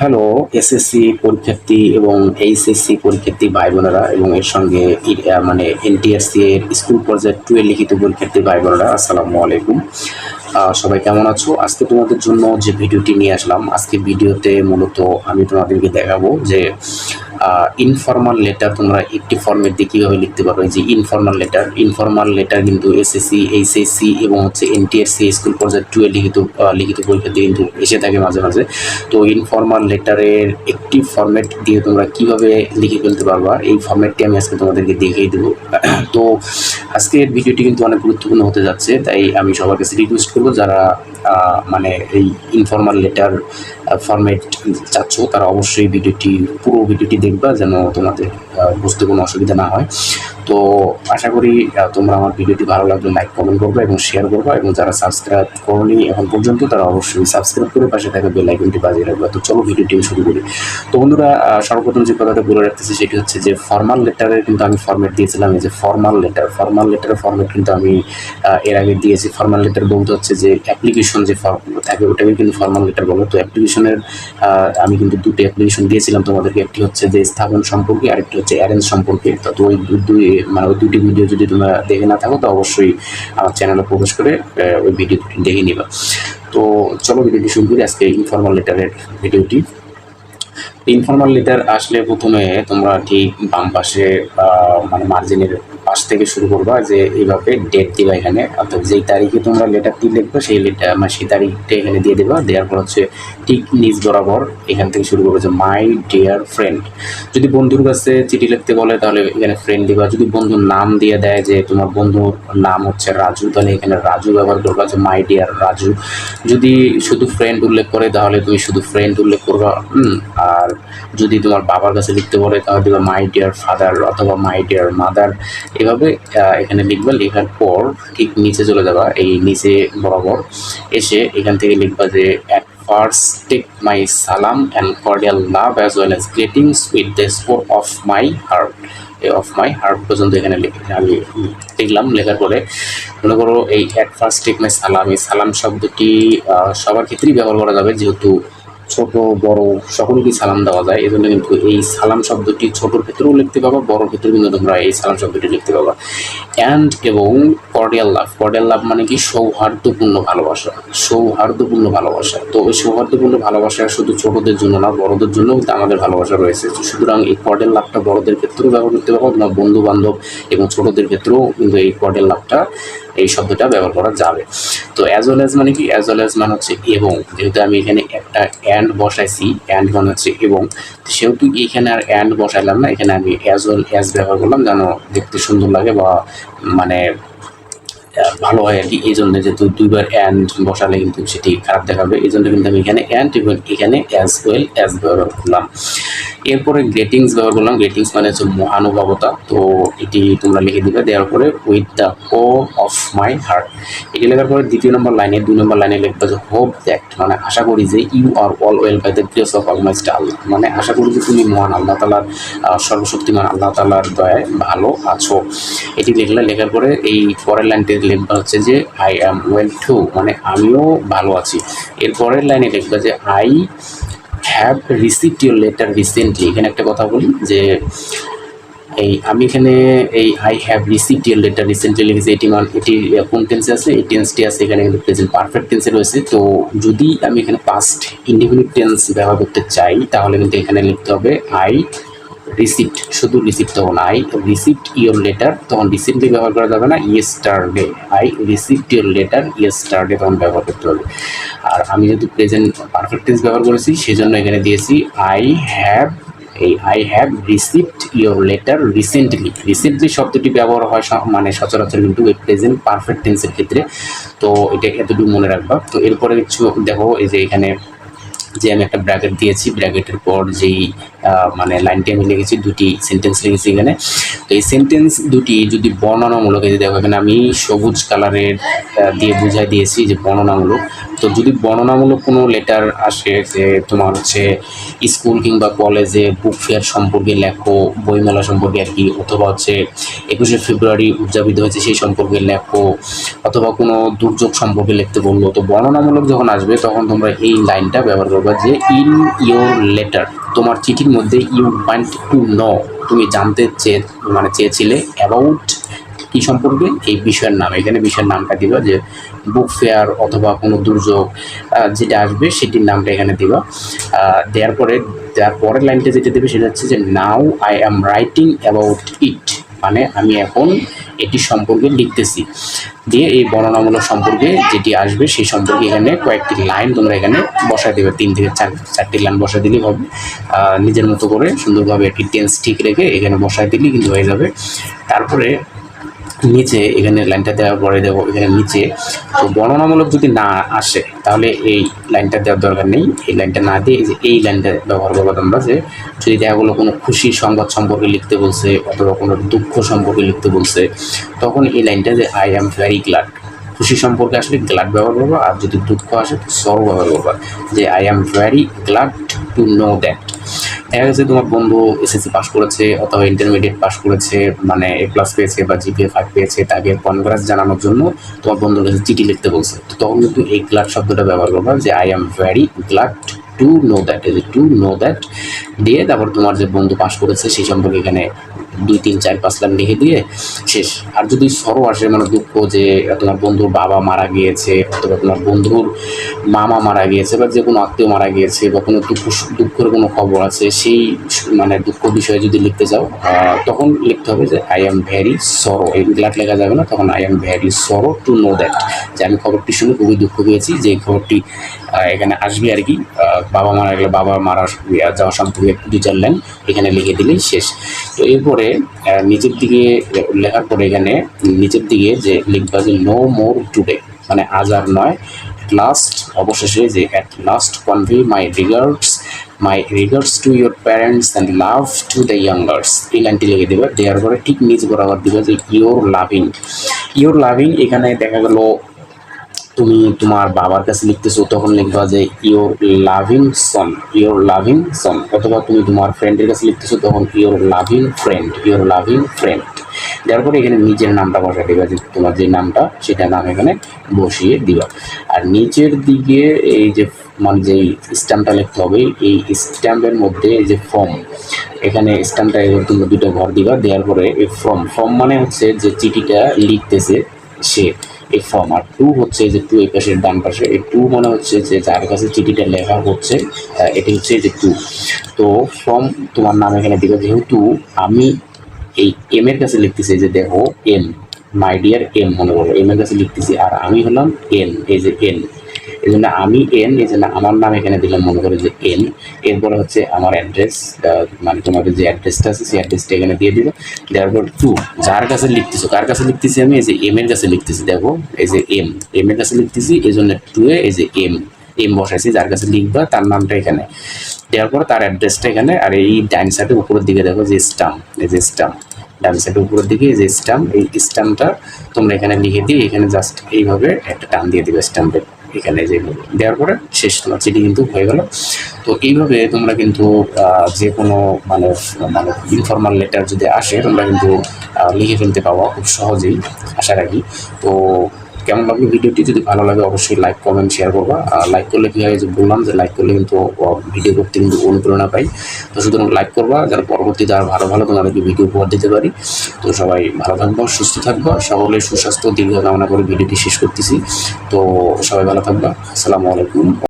Hello SSC পরীক্ষার্থী এবং HSC পরীক্ষার্থী ভাই বোনেরা এবং এর সঙ্গে মানে এনটিএসসি এর স্কুল পর্যায়ে টুয়েলভ লিখিত পরীক্ষার্থী ভাই বোনেরা আসসালামু আলাইকুম। সবাই কেমন আছো? আজকে তোমাদের জন্য যে ভিডিওটি নিয়ে আসলাম আজকে ভিডিওতে মূলত আমি তোমাদেরকে দেখাবো যে ইনফর্মাল লেটার তোমরা একটি ফর্মেট দিয়ে কীভাবে লিখতে পারো যে ইনফর্মাল লেটার ইনফর্মাল লেটার কিন্তু এসএসসি এইচএসসি এবং হচ্ছে এনটিএসসি স্কুল পর্যায়ে টুয়েলভ লিখিত লিখিত পরীক্ষাতে কিন্তু এসে থাকে মাঝে মাঝে। তো ইনফর্মাল লেটারের একটি ফর্মেট দিয়ে তোমরা কীভাবে লিখে ফেলতে পারবা, এই ফর্মেটটি আমি আজকে তোমাদেরকে দেখিয়ে দেবো। তো আজকের ভিডিওটি কিন্তু অনেক গুরুত্বপূর্ণ হতে যাচ্ছে, তাই আমি সবার কাছে রিকোয়েস্ট করব যারা মানে এই ইনফর্মাল লেটার ফর্মেট চাচ্ছ, তারা অবশ্যই ভিডিওটি, পুরো ভিডিওটি দেখবা যেন তোমাদের বুঝতে কোনো অসুবিধা না হয়। তো আশা করি তোমরা আমার ভিডিওটি ভালো লাগলে লাইক কমেন্ট করবে এবং শেয়ার করবে এবং যারা সাবস্ক্রাইব করনি এখন পর্যন্ত, তারা অবশ্যই সাবস্ক্রাইব করে পাশে থাকা বেল আইকনটি বাজিয়ে রাখবে। তো চলো ভিডিওটি শুরু করি। তো বন্ধুরা সর্বপ্রথম যে কথাটা বলে রাখতেছি সেটি হচ্ছে যে ফর্মাল লেটারের কিন্তু আমি ফর্মেট দিয়েছিলাম, এই যে ফর্মাল লেটার ফর্মাল লেটারের ফর্মেট কিন্তু আমি এর আগে দিয়েছি। ফর্মাল লেটার বলতে হচ্ছে যে অ্যাপ্লিকেশন যে ফর্ম থাকে, ওটাকে কিন্তু ফর্মাল লেটার বলে। তো অ্যাপ্লিকেশনের আমি কিন্তু দুটি অ্যাপ্লিকেশন দিয়েছিলাম। তোমাদেরকে একটি হচ্ছে যে স্থাপন সম্পর্কে, আরেকটি হচ্ছে অ্যারেঞ্জ সম্পর্কে। তো ওই দুই মানে ওই দুটি ভিডিও যদি তোমরা দেখে না থাকো, তো অবশ্যই আমার চ্যানেলে প্রবেশ করে ওই ভিডিও দুটি দেখে নিবা। তো চলো ভিডিওটি শুরু করি। আজকে ইনফর্মাল লেটারের ভিডিওটি ইনফর্মাল লেটার আসলে প্রথমে তোমরা ঠিক বাম পাশে মানে মার্জিনের পাশ থেকে শুরু করবা যে এইভাবে ডেট দিবা এখানে। অর্থাৎ যেই তারিখে তোমরা লেটারটি লিখবে সেই লেটার মানে সেই তারিখটা এখানে দিয়ে দেবা। দেওয়ার পর হচ্ছে ঠিক নিজ বরাবর এখান থেকে শুরু করবে যে মাই ডিয়ার ফ্রেন্ড যদি বন্ধুর কাছে চিঠি লিখতে বলে তাহলে এখানে ফ্রেন্ড দিবা। যদি বন্ধুর নাম দিয়ে দেয় যে তোমার বন্ধুর নাম হচ্ছে রাজু তাহলে এখানে রাজু ব্যবহার করবা যে মাই ডিয়ার রাজু। যদি শুধু ফ্রেন্ড উল্লেখ করে তাহলে তুমি শুধু ফ্রেন্ড উল্লেখ করবা। হুম, আর যদি তোমার বাবার কাছে লিখতে বলে, তাহলে দিবা মাই ডিয়ার ফাদার অথবা মাই ডিয়ার মাদার এভাবে এখানে লিখবা, লেখার পর ঠিক নিচে চলে যাবা, এই নিচে বরাবর এসে এখান থেকে লিখবা যে at first my salam and cordial love as well as greetings with the spore of my heart of my heart পর্যন্ত এখানে আমি লিখলাম, লেখার পরে মনে করো এই অ্যাট ফার্স্ট টেক মাই সালাম এই সালাম শব্দটি সবার ক্ষেত্রেই ব্যবহার করা যাবে, যেহেতু ছোট, বড়, সকলকেই সালাম দেওয়া যায়। এই জন্য কিন্তু এই সালাম শব্দটি ছোটোর ক্ষেত্রেও লিখতে পাবা, বড়োর ক্ষেত্রেও কিন্তু তোমরা এই সালাম শব্দটি লিখতে পাবা। অ্যান্ড এবং কর্ডিয়াল লাভ কর্ডিয়াল লাভ মানে কি? সৌহার্দ্যপূর্ণ ভালোবাসা। সৌহার্দ্যপূর্ণ ভালোবাসা। তো ওই সৌহার্দ্যপূর্ণ ভালোবাসা শুধু ছোটদের জন্য না, বড়দের জন্য কিন্তু আমাদের ভালোবাসা রয়েছে। সুতরাং এই কর্ডিয়াল লাভটা বড়দের ক্ষেত্রেও ব্যবহার করতে পারব তোমার বন্ধু বান্ধব এবং ছোটদের ক্ষেত্রেও কিন্তু এই কর্ডিয়াল লাভটা এই শব্দটা ব্যবহার করা যাবে। তো অ্যাজ ওয়েল অ্যাজ মানে কি? অ্যাজ ওয়েল অ্যাজ মানে হচ্ছে এবং। যেহেতু আমি এখানে একটা অ্যান্ড বসাইছি অ্যান্ড মানে হচ্ছে এবং সেহেতু এখানে আর অ্যান্ড বসাইলাম না, এখানে আমি অ্যাজ ওয়েল অ্যাজ ব্যবহার করলাম যেন দেখতে সুন্দর লাগে বা মানে ভালো হয় আর কি। এই জন্য যেহেতু দুইবার অ্যান্ড বসালে কিন্তু সেটি খারাপ দেখাবে এই জন্য কিন্তু আমি এখানে অ্যান্ড এবং এখানে অ্যাজ ওয়েল অ্যাজ ব্যবহার করলাম। এরপরে গ্রেটিংস ব্যবহার করলাম। গ্রেটিংস মানে হচ্ছে মহানুভবতা। তো এটি তোমরা লিখে দিবে। দেওয়ার পরে with the core of my heart এটি লেখার পরে দ্বিতীয় নম্বর লাইনে, দুই নম্বর লাইনে লিখবে যে হোপ দ্যাট মানে আশা করি যে you are all well by the grace of almighty Allah মানে আশা করি যে, তুমি মহান, আল্লাহ তালার সর্বশক্তিমান, আল্লাহ তালার দয়ায় ভালো আছো। এটি লিখলে, লেখার পরে এই পরের লাইনটি লিখবা হচ্ছে যে আই অ্যাম ওয়েল টু মানে আমিও ভালো আছি। এর পরের লাইনে লিখবা যে I have received your letter recently এখানে একটা কথা বলি যে, এই আমি এখানে এই I have received your letter recently লিখেছি, এটি মান, এটি কোন টেন্সে আছে? এই টেন্সটি আছে এখানে কিন্তু প্রেজেন্ট পারফেক্ট টেন্সে রয়েছে। তো যদি আমি এখানে পাস্ট ইন্ডিফিনিট টেন্স ব্যবহার করতে চাই, তাহলে কিন্তু এখানে লিখতে হবে আই রিসিপ্ট শুধু রিসিপ্ট তখন আই রিসিপ্ট ইয়োর লেটার তখন রিসিপ্টলি ব্যবহার করা যাবে না yesterday I receipt your letter yesterday তখন ব্যবহার করতে হবে। আর আমি যেহেতু প্রেজেন্ট পারফেক্ট টেন্স ব্যবহার করেছি, সেজন্য এখানে দিয়েছি আই হ্যাভ এই I have received your letter recently recently শব্দটি ব্যবহার হয় মানে সচরাচর কিন্তু এই প্রেজেন্ট পারফেক্ট টেন্সের ক্ষেত্রে, তো এটা এতটুকু মনে রাখবা। তো এরপরে কিছু দেখো, এই যে এখানে যে আমি একটা ব্র্যাকেট দিয়েছি ব্র্যাকেটের পর যেই মানে লাইনটি আমি লিখেছি, দুটি সেন্টেন্স লিখেছি এখানে। তো এই সেন্টেন্স দুটি যদি বর্ণনামূলক, এই যে দেখো এখানে আমি সবুজ কালারের দিয়ে বুঝাই দিয়েছি যে বর্ণনামূলক। তো যদি বর্ণনামূলক কোনো লেটার আসে যে তোমার হচ্ছে স্কুল কিংবা কলেজে বুক ফেয়ার সম্পর্কে লেখো, বইমেলা সম্পর্কে আর কি, অথবা হচ্ছে একুশে ফেব্রুয়ারি উদযাপিত হয়েছে সেই সম্পর্কে লেখো, অথবা কোনো দুর্যোগ সম্পর্কে লিখতে বলল, তো বর্ণনামূলক যখন আসবে তখন তোমরা এই লাইনটা ব্যবহার করবে যে ইন ইয়োর লেটার তোমার চিঠির মধ্যে ইউ ওয়ান্ট টু নো তুমি জানতে চেয়ে মানে চেয়েছিলে অ্যাবাউট কি সম্পর্কে? এই বিষয়ের নাম। এখানে বিষয়ের নামটা দিবা যে বুক ফেয়ার অথবা কোনো দুর্যোগ যেটা আসবে সেটির নামটা এখানে দিবা। দেওয়ার পরে, দেওয়ার পরের লাইনটা যেটা দেবে সেটা হচ্ছে যে now I am writing about it মানে আমি এখন এটি সম্পর্কে লিখতেছি। দিয়ে এই বর্ণনামূলক সম্পর্কে যেটি আসবে সেই সম্পর্কে এখানে কয়েকটি লাইন তোমরা এখানে বসায় দেবে। তিন থেকে চার, চারটি লাইন বসায় দিলেই হবে। নিজের মতো করে সুন্দরভাবে একটি টেন্স ঠিক রেখে এখানে বসায় দিলেই কিন্তু হয়ে যাবে। তারপরে নিচে, এখানে লাইনটা দেওয়ার পরে দেবো এখানে নিচে। তো বর্ণনামূলক যদি না আসে, তাহলে এই লাইনটা দেওয়ার দরকার নেই। এই লাইনটা না দিয়ে যে এই লাইনটা ব্যবহার করব তোমরা যে, যদি দেখা গেলো কোনো খুশি সংবাদ সম্পর্কে লিখতে বলছে, অথবা কোনো দুঃখ সম্পর্কে লিখতে বলছে, তখন এই লাইনটা যে আই অ্যাম ভেরি গ্লাড খুশি সম্পর্কে আসলে গ্লাড ব্যবহার করব, আর যদি দুঃখ আসে, তো সরো ব্যবহার করব, যে I am very glad to know that দেখা গেছে তোমার বন্ধু এসএসসি পাস করেছে, অথবা ইন্টারমিডিয়েট পাস করেছে মানে এ প্লাস পেয়েছে বা জিপিএ ফাইভ পেয়েছে তাকে কনগ্রাস জানানোর জন্য তোমার বন্ধুর কাছে চিঠি লিখতে বলছে। তো তখন কিন্তু এই গ্লাড শব্দটা ব্যবহার করবা যে I am very glad to know that is to know that দিয়ে তারপর তোমার যে বন্ধু পাস করেছে সেই সম্পর্কে এখানে দুই তিন চার পাঁচ লাইন লিখে দিয়ে শেষ। আর যদি সরো আসে মানে দুঃখ যে তোমার বন্ধুর বাবা মারা গিয়েছে অথবা তোমার বন্ধুর মামা মারা গিয়েছে বা যে কোনো আত্মীয় মারা গিয়েছে বা কোনো দুঃখ দুঃখের কোনো খবর আছে সেই মানে দুঃখ বিষয়ে যদি লিখতে আহ, তখন লিখতে হবে যে আই এম ভেরি সরো এই গ্লাট লেখা যাবে না তখন I am very sorrow to know that যে আমি খবরটি শুনে খুবই দুঃখ পেয়েছি যে খবরটি এখানে আসবে আর কি। বাবা মারা গেলে বাবা মারা যাওয়া সম্পর্কে দু চার লাইন এখানে লিখে দিলেই শেষ। তো এরপরে আহ, নিচের দিকে লেখার পরে এখানে নিচের দিকে যে লিখবা যে নো মোর টুডে মানে আজ আর নয় লাস্ট অবশেষে যে at last convey my regards my regards to your parents and love to the youngers এই লাইনটি লিখে দেবে দেওয়ার পরে ঠিক নিচ বরাবর দিবে যে ইয়োর লাভিং ইয়োর লাভিং এখানে দেখা গেল তুমি তোমার বাবার কাছে লিখতেছো তখন লিখবা যে your loving son your loving son অথবা তুমি তোমার ফ্রেন্ডের কাছে লিখতেছো তখন your loving friend your loving friend দেওয়ার পরে এখানে নিজের নামটা বসা দিবা, যে তোমার যে নামটা সেটা নাম এখানে বসিয়ে দিবা। আর নিচের দিকে এই যে মানে যে স্ট্যাম্পটা লিখতে হবে, এই স্ট্যাম্পের মধ্যে এই যে ফর্ম এখানে স্ট্যাম্পটা তুমি দুটো ঘর দিবা, দেওয়ার পরে এই ফর্ম ফর্ম মানে হচ্ছে যে চিঠিটা লিখতেছে সে। এই ফর্ম আর টু হচ্ছে যে টু এই পাশের ডান পাশে। এই টু মনে হচ্ছে যে যার কাছে চিঠিটা লেখা হচ্ছে এটি হচ্ছে যে টু তো ফর্ম তোমার নাম এখানে দিবে যেহেতু আমি এই এম এর কাছে লিখতেছি যে দেখো এম মাই ডিয়ার এম মনে করো। এম এর কাছে লিখতেছি, আর আমি হলাম এন এই যে এন এই জন্য আমি এন এই জন্য আমার নাম এখানে দিলাম মনে করে যে এন এরপরে হচ্ছে আমার অ্যাড্রেস মানে তোমাদের যে অ্যাড্রেসটা আছে সেই অ্যাড্রেসটা এখানে দিয়ে দিবে দেওয়ার পর টু যার কাছে লিখতেছো, কার কাছে লিখতেছি আমি? এই যে এম এর কাছে লিখতেছি, দেখো, এই যে এম এম এর কাছে লিখতেছি এই জন্য টু এ এই যে এম এম বসাইছি, যার কাছে লিখবা তার নামটা এখানে। দেওয়ার পর তার অ্যাড্রেসটা এখানে, আর এই ডাইন সাইডের উপরের দিকে দেখো যে স্টাম্প এই যে স্টাম্প ডান সাইডের উপরের দিকে যে স্টাম্প এই স্টাম্পটা তোমরা এখানে লিখে দিয়ে, এখানে জাস্ট এইভাবে একটা টান দিয়ে দিবে স্টাম্পের এখানে যে দেওয়ার পরে শেষ তোমার চিঠি কিন্তু হয়ে গেল। তো এইভাবে তোমরা কিন্তু যে কোনো মানে মানে ইনফর্মাল লেটার যদি আসে, তোমরা কিন্তু লিখে ফেলতে পাওয়া খুব সহজেই, আশা রাখি। তো কেমন লাগল ভিডিওটি? যদি ভালো লাগে অবশ্যই লাইক কমেন্ট শেয়ার করবা। লাইক করলে কী হয় যে বললাম যে লাইক করলে কিন্তু ভিডিও করতে কিন্তু অনুপ্রেরণা পাই। তো সুতরাং লাইক করবা, যারা পরবর্তীতে আর ভালো ভালো তোমাদেরকে ভিডিও উপহার দিতে পারি। তো সবাই ভালো থাকব, সুস্থ থাকব সকলের সুস্বাস্থ্য, দীর্ঘ কামনা করে ভিডিওটি শেষ করতেছি। তো সবাই ভালো থাকবা। আসসালামু আলাইকুম।